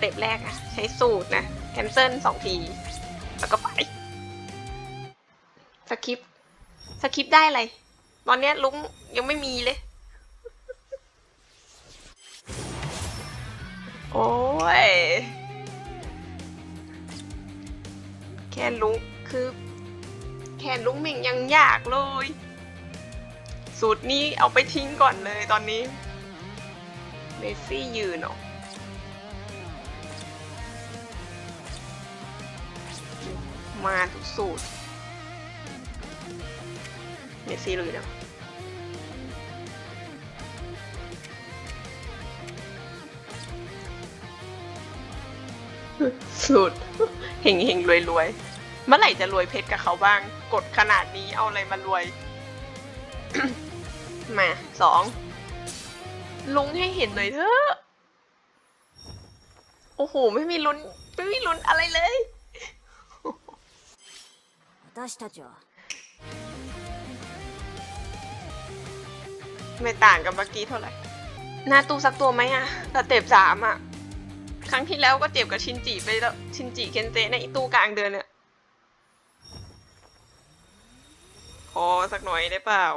เต็ปแรกนะใช้สูตรนะแคนเซิลสองที แล้วก็ไปสคริปสคริปได้อะไร ตอนเนี้ยลุงยังไม่มีเลย โอ้ย แค่ลุงคือ แค่ลุงเม่งยังยากเลย สูตรนี้เอาไปทิ้งก่อนเลยตอนนี้เมซี่ยืนเหรอ มาทุกสูตรเมสซี่เลยนะสูตรเฮงเฮงรวยรวยเมื่อไหร่จะรวยเพชรกับเขาบ้าง กดขนาดนี้เอาอะไรมารวย มาสองลุงให้เห็นหน่อยเถอะ โอ้โห ไม่มีลุ้น ไม่มีลุ้นอะไรเลย 私たちは ไม่ต่างกับเมื่อกี้เท่าไหร่ หน้าตู้สักตัวไหมอะสเต็ปสามอะครั้งที่แล้วก็เจ็บกับชินจิไปแล้ว ชินจิเคนเซในอีตู้กลางเดือนเนี่ยพอสักหน่อยได้เปล่า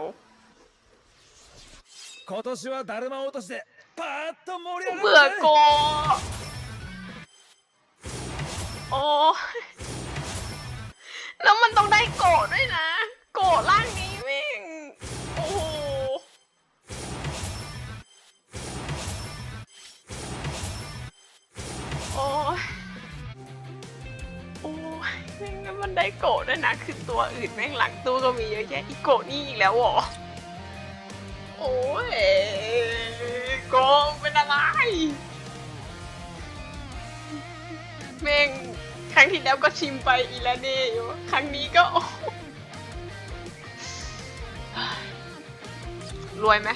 今年はだるま落としでパーッと盛り上がる เบื่อ ぜ โกโอ้ย แล้วมันต้องได้โกะด้วยนะ โกะร่างนี้แม่งโอ้โหโอ้โอ้ยแม่งแล้วมันได้โกะด้วยนะ คือตัวอื่นแม่งหลังตู้ก็มีเยอะแยะอีโกะนี่อีกแล้วหรอโอ้ยโกงเป็นอะไรแม่ง ครั้งที่แล้วก็ชิมไปอีแล้วเน่อยู่ครั้งนี้ก็ โอ้รวยไหม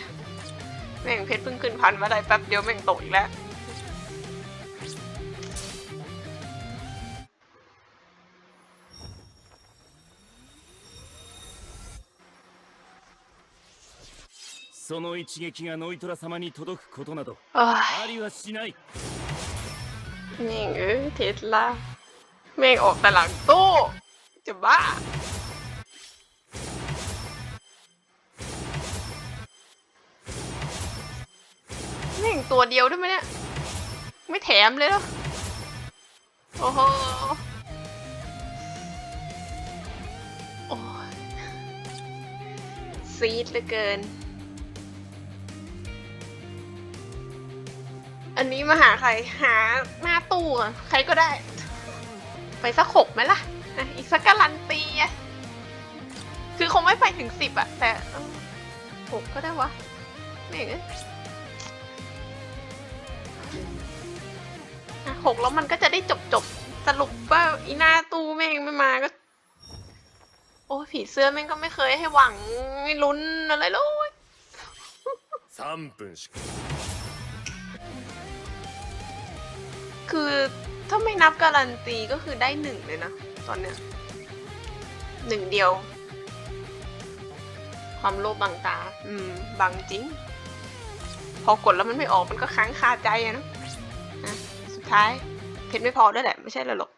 แม่งเพชรเพิ่งขึ้นพันมาได้แป๊บเดียวแม่งตกอีกแล้ว その一撃がノイトラ様に届くことなど เอ้ย ありはしない แม่งเอ้ยเทสลา แม่งออกแต่หลังตู้ จะบ้า แม่งตัวเดียวด้วยไหมเนี่ย ไม่แถมเลยหรอ โอ้โหโอ้ซีดเหลือเกิน อันนี้มาหาใคร หาหน้าตู้อะใครก็ได้ ไปสักหกไหมล่ะ อีกสักการันตีคือคงไม่ไปถึงสิบอะแต่หกก็ได้วะนี่หกแล้วมันก็จะได้จบจบสรุปว่าอีหน้าตู้แม่งไม่มาก็ โอ้ผีเสื้อแม่งก็ไม่เคยให้หวังไม่ลุ้นอะไรเลยคือ ถ้าไม่นับการันตีก็คือได้หนึ่งเลยนะ ตอนเนี้ยหนึ่งเดียว ความโลภบังตา อืม บังจริง พอกดแล้วมันไม่ออกมันก็ค้างคาใจอะเนอะนะสุดท้าย เพชรไม่พอด้วยแหละ ไม่ใช่เหรอหรอก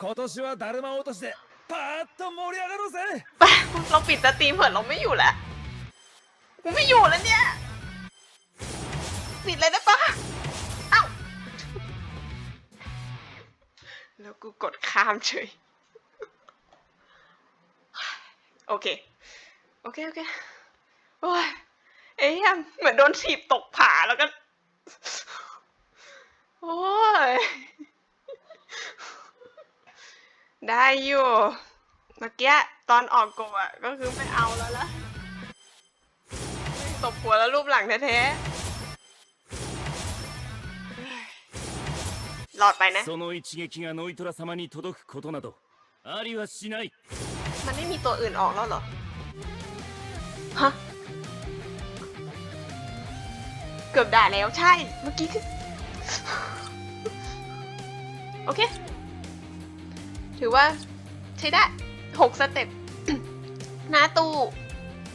今年はだるま落としでパーッと盛り上がろうぜ ไป เราปิดสตรีมเผื่อเราไม่อยู่แล้ว กูไม่อยู่แล้วเนี่ยปิดเลยได้ปะเอ้า แล้วกูกดข้ามเฉย โอเค โอเค โอเค โอ้ย เอ้ยเหมือนโดนถีบตกผาแล้วก็ โอ้ย ได้อยู่ เมื่อกี้ตอนออกโกะก็คือไม่เอาแล้วละ ตบหัวแล้วรูปหลังแท้ๆหลอดไปนะ その一撃がノイトラ様に届くことなどありはしない มันไม่มีตัวอื่นออกแล้วเหรอ ฮะ เกือบด่าแล้วใช่ เมื่อกี้คือ โอเค ถือว่าใช้ได้หกสเต็ป หน้าตู้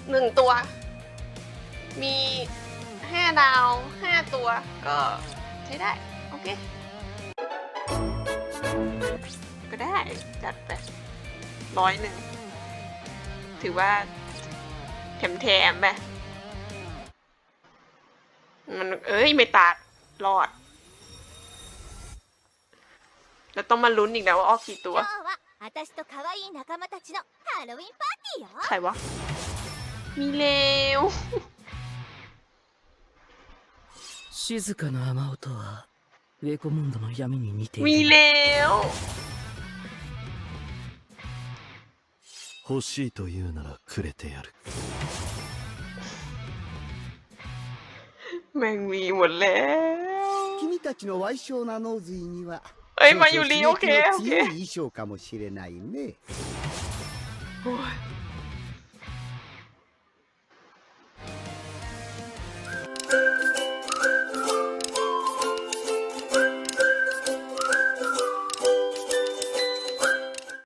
หนึ่งตัว มี 5 ดาว 5 ตัวก็ใช้ได้ โอเค ก็ได้จัดไปร้อยหนึ่ง ถือว่าแถมๆไปมันเอ้ย ไม่ตาดรอด แล้วต้องมาลุ้นอีกแล้วว่าออกกี่ตัวใครวะ มีเลว 静かな雨音はウェコモンドの闇に似てい มี る เลว 欲しいと言うならくれてやる แม่งมีหมดแล้ว 君たちの矮小なノーズイには เอ้ย 少々 มาอยู่ลีโอเค 刺激の โอเค 強い衣装かもしれないね โอ้ย